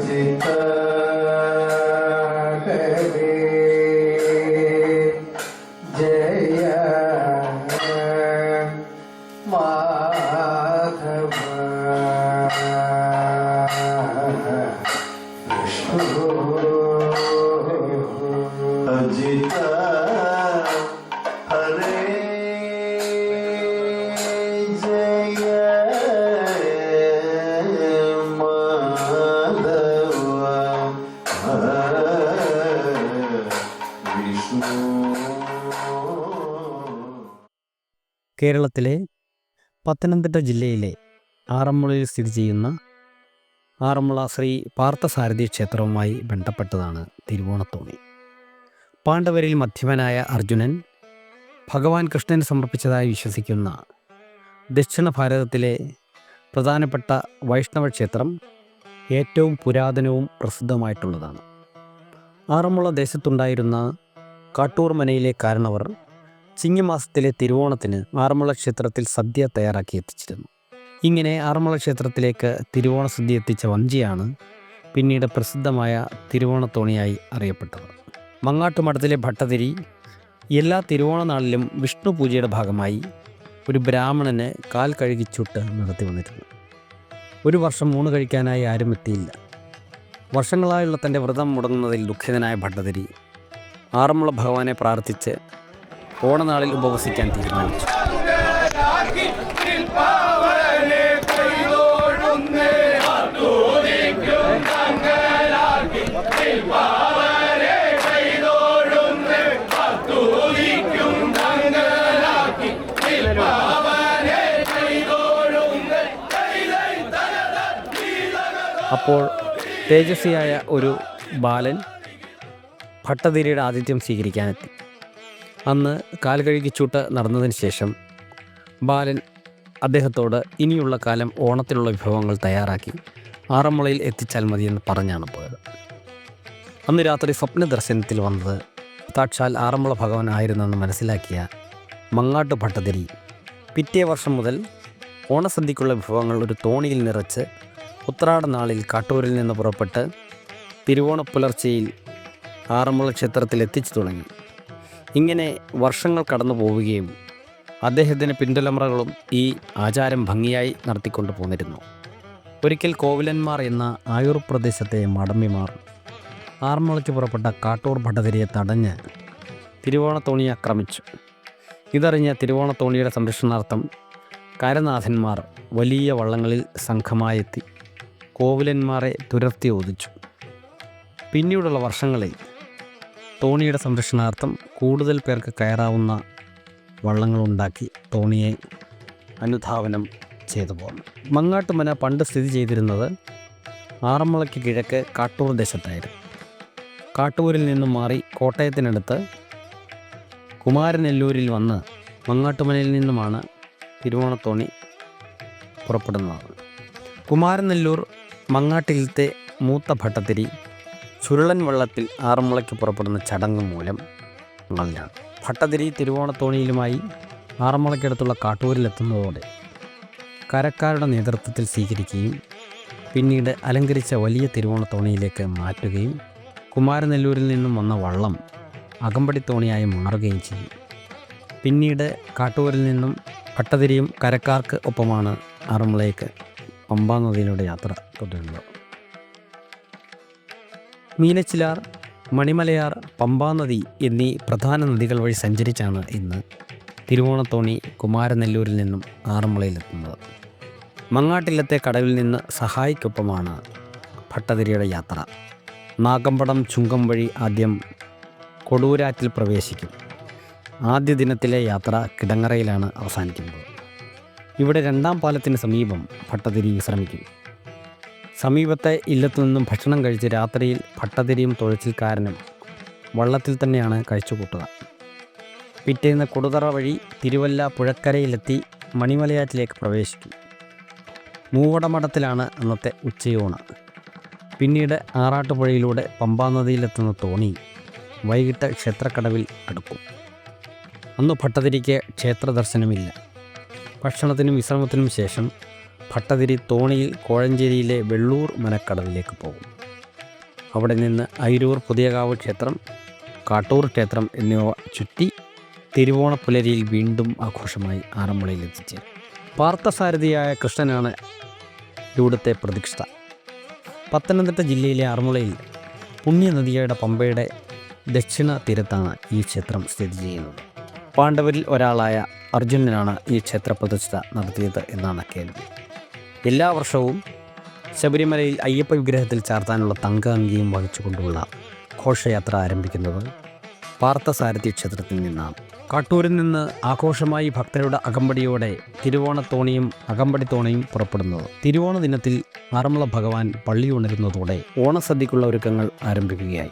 Sita കേരളത്തിലെ പത്തനംതിട്ട ജില്ലയിലെ ആറന്മുളയിൽ സ്ഥിതി ചെയ്യുന്ന ആറന്മുള ശ്രീ പാർത്ഥസാരഥി ക്ഷേത്രവുമായി ബന്ധപ്പെട്ടതാണ് തിരുവോണത്തോണി. പാണ്ഡവരിൽ മധ്യമനായ അർജുനൻ ഭഗവാൻ കൃഷ്ണന് സമർപ്പിച്ചതായി വിശ്വസിക്കുന്ന ദക്ഷിണ ഭാരതത്തിലെ പ്രധാനപ്പെട്ട വൈഷ്ണവ ക്ഷേത്രം ഏറ്റവും പുരാതനവും പ്രസിദ്ധമായിട്ടുള്ളതാണ് ആറന്മുള ദേശത്തുണ്ടായിരുന്ന കാട്ടൂർമനയിലെ കാരണവർ ചിങ്ങമാസത്തിലെ തിരുവോണത്തിന് ആറന്മുള ക്ഷേത്രത്തിൽ സദ്യ തയ്യാറാക്കി എത്തിച്ചിരുന്നു. ഇങ്ങനെ ആറന്മുള ക്ഷേത്രത്തിലേക്ക് തിരുവോണ സദ്യ എത്തിച്ച വഞ്ചിയാണ് പിന്നീട് പ്രസിദ്ധമായ തിരുവോണത്തോണിയായി അറിയപ്പെട്ടത്. മങ്ങാട്ടുമഠത്തിലെ ഭട്ടതിരി എല്ലാ തിരുവോണ നാളിലും വിഷ്ണു പൂജയുടെ ഭാഗമായി ഒരു ബ്രാഹ്മണന് കാൽ കഴുകിച്ചുട്ട് നടത്തി വന്നിരുന്നു. ഒരു വർഷം ഊണ് കഴിക്കാനായി ആരും എത്തിയില്ല. വർഷങ്ങളായുള്ള തന്റെ വ്രതം മുടങ്ങുന്നതിൽ ദുഃഖിതനായ ഭട്ടതിരി ആറന്മുള ഭഗവാനെ പ്രാർത്ഥിച്ച് ഓണനാളിൽ ഉപവസിക്കാൻ തീരുമാനിച്ചു. അപ്പോൾ തേജസ്വിയായ ഒരു ബാലൻ ഭട്ടതിരിയുടെ ആതിഥ്യം സ്വീകരിക്കാനെത്തി. അന്ന് കാൽ കഴുകിച്ചൂട്ട് നടന്നതിന് ശേഷം ബാലൻ അദ്ദേഹത്തോട് ഇനിയുള്ള കാലം ഓണത്തിലുള്ള വിഭവങ്ങൾ തയ്യാറാക്കി ആറന്മുളയിൽ എത്തിച്ചാൽ മതിയെന്ന് പറഞ്ഞാണ് പോയത്. അന്ന് രാത്രി സ്വപ്ന ദർശനത്തിൽ വന്നത് സാക്ഷാൽ ആറന്മുള ഭഗവാൻ ആയിരുന്നെന്ന് മനസ്സിലാക്കിയ മങ്ങാട്ട് ഭട്ടതിരി പിറ്റേ വർഷം മുതൽ ഓണസദ്യക്കുള്ള വിഭവങ്ങൾ ഒരു തോണിയിൽ നിറച്ച് ഉത്രാട നാളിൽ കാട്ടൂരിൽ നിന്ന് പുറപ്പെട്ട് തിരുവോണ പുലർച്ചയിൽ ആറന്മുള ക്ഷേത്രത്തിൽ എത്തിച്ചു തുടങ്ങി. ഇങ്ങനെ വർഷങ്ങൾ കടന്നു പോവുകയും അദ്ദേഹത്തിന്റെ പിൻതലമുറകളും ഈ ആചാരം ഭംഗിയായി നടത്തിക്കൊണ്ടു പോന്നിരുന്നു. ഒരിക്കൽ കോവിലന്മാർ എന്ന ആയൂർ പ്രദേശത്തെ മടമ്പിമാർ ആറന്മുളയ്ക്ക് പുറപ്പെട്ട കാട്ടൂർ ഭട്ടതിരിയെ തടഞ്ഞ് തിരുവോണത്തോണി ആക്രമിച്ചു. ഇതറിഞ്ഞ തിരുവോണത്തോണിയുടെ സംരക്ഷണാർത്ഥം കരനാഥന്മാർ വലിയ വള്ളങ്ങളിൽ സംഘമായെത്തി കോവിലന്മാരെ തുരത്തി ഒതിച്ചു പിന്നീടുള്ള വർഷങ്ങളിൽ തോണിയുടെ സംരക്ഷണാർത്ഥം കൂടുതൽ പേർക്ക് കയറാവുന്ന വള്ളങ്ങളുണ്ടാക്കി തോണിയെ അനുധാവനം ചെയ്തു പോന്നു. മങ്ങാട്ടുമന പണ്ട് സ്ഥിതി ചെയ്തിരുന്നത് ആറന്മുളയ്ക്ക് കിഴക്ക് കാട്ടൂർ ദേശത്തായിരുന്നു. കാട്ടൂരിൽ നിന്നും മാറി കോട്ടയത്തിനടുത്ത് കുമാരനെല്ലൂരിൽ വന്ന് മങ്ങാട്ടുമനയിൽ നിന്നുമാണ് തിരുവോണത്തോണി പുറപ്പെടുന്നത്. കുമാരനെല്ലൂർ മങ്ങാട്ടിലത്തെ മൂത്ത ഭട്ടത്തിരി ചുരുളൻ വള്ളത്തിൽ ആറന്മുളയ്ക്ക് പുറപ്പെടുന്ന ചടങ്ങ് മൂലം നല്ലതാണ് ഭട്ടതിരി തിരുവോണത്തോണിയിലുമായി ആറന്മുളയ്ക്കടുത്തുള്ള കാട്ടൂരിലെത്തുന്നതോടെ കരക്കാരുടെ നേതൃത്വത്തിൽ സ്വീകരിക്കുകയും പിന്നീട് അലങ്കരിച്ച വലിയ തിരുവോണത്തോണിയിലേക്ക് മാറ്റുകയും കുമാരനെല്ലൂരിൽ നിന്നും വന്ന വള്ളം അകമ്പടി തോണിയായി മാറുകയും ചെയ്യും. പിന്നീട് കാട്ടൂരിൽ നിന്നും ഭട്ടതിരിയും കരക്കാർക്ക് ഒപ്പമാണ് ആറന്മുളയ്ക്ക് പമ്പാ നദിയിലൂടെ യാത്ര തുടരുന്നത്. മീനച്ചിലാർ മണിമലയാർ പമ്പാനദി എന്നീ പ്രധാന നദികൾ വഴി സഞ്ചരിച്ചാണ് ഇന്ന് തിരുവോണത്തോണി കുമാരനെല്ലൂരിൽ നിന്നും ആറന്മുളയിലെത്തുന്നത്. മങ്ങാട്ടില്ലത്തെ കടവിൽ നിന്ന് സഹായിക്കൊപ്പമാണ് ഭട്ടതിരിയുടെ യാത്ര. നാഗമ്പടം ചുങ്കം വഴി ആദ്യം കൊടൂരാറ്റിൽ പ്രവേശിക്കും. ആദ്യ ദിനത്തിലെ യാത്ര കിടങ്ങറയിലാണ് അവസാനിക്കുന്നത്. ഇവിടെ രണ്ടാം പാലത്തിന് സമീപം ഭട്ടതിരി വിശ്രമിക്കും. സമീപത്തെ ഇല്ലത്തു നിന്നും ഭക്ഷണം കഴിച്ച് രാത്രിയിൽ ഭട്ടതിരിയും തുഴച്ചിൽക്കാരനും വള്ളത്തിൽ തന്നെയാണ് കഴിച്ചുകൂട്ടുക. പിറ്റേന്ന് കൊടുതറ വഴി തിരുവല്ല പുഴക്കരയിലെത്തി മണിമലയാറ്റിലേക്ക് പ്രവേശിക്കും. മൂവടമഠത്തിലാണ് അന്നത്തെ ഉച്ചയൂണ്. പിന്നീട് ആറാട്ടുപുഴയിലൂടെ പമ്പാനദിയിലെത്തുന്ന തോണി വൈകിട്ട് ക്ഷേത്രക്കടവിൽ അടുക്കും. അന്ന് ഭട്ടതിരിക്ക് ക്ഷേത്ര ദർശനമില്ല ഭക്ഷണത്തിനും വിശ്രമത്തിനും ശേഷം ഭട്ടതിരി തോണിയിൽ കോഴഞ്ചേരിയിലെ വെള്ളൂർ മനക്കടലിലേക്ക് പോകും. അവിടെ നിന്ന് അയിരൂർ പുതിയകാവ് ക്ഷേത്രം കാട്ടൂർ ക്ഷേത്രം എന്നിവ ചുറ്റി തിരുവോണപ്പുലരിയിൽ വീണ്ടും ആഘോഷമായി ആറന്മുളയിൽ എത്തിച്ചേരും. പാർത്ഥസാരഥിയായ കൃഷ്ണനാണ് ഇവിടുത്തെ പ്രതിഷ്ഠ. പത്തനംതിട്ട ജില്ലയിലെ ആറന്മുളയിൽ പുണ്യനദിയുടെ പമ്പയുടെ ദക്ഷിണ തീരത്താണ് ഈ ക്ഷേത്രം സ്ഥിതി ചെയ്യുന്നത്. പാണ്ഡവരിൽ ഒരാളായ അർജുനനാണ് ഈ ക്ഷേത്ര പ്രതിഷ്ഠ നടത്തിയത് എന്നാണ് കേൾവി. എല്ലാ വർഷവും ശബരിമലയിൽ അയ്യപ്പ വിഗ്രഹത്തിൽ ചാർത്താനുള്ള അങ്കിയും വഹിച്ചുകൊണ്ടുള്ള ഘോഷയാത്ര ആരംഭിക്കുന്നത് പാർത്ഥസാരഥി ക്ഷേത്രത്തിൽ നിന്നാണ്. കാട്ടൂരിൽ നിന്ന് ആഘോഷമായി ഭക്തരുടെ അകമ്പടിയോടെ തിരുവോണത്തോണിയും അകമ്പടി തോണിയും പുറപ്പെടുന്നത്. തിരുവോണ ദിനത്തിൽ ആറന്മുള ഭഗവാൻ പള്ളി ഉണരുന്നതോടെ ഓണസദ്യക്കുള്ള ഒരുക്കങ്ങൾ ആരംഭിക്കുകയായി.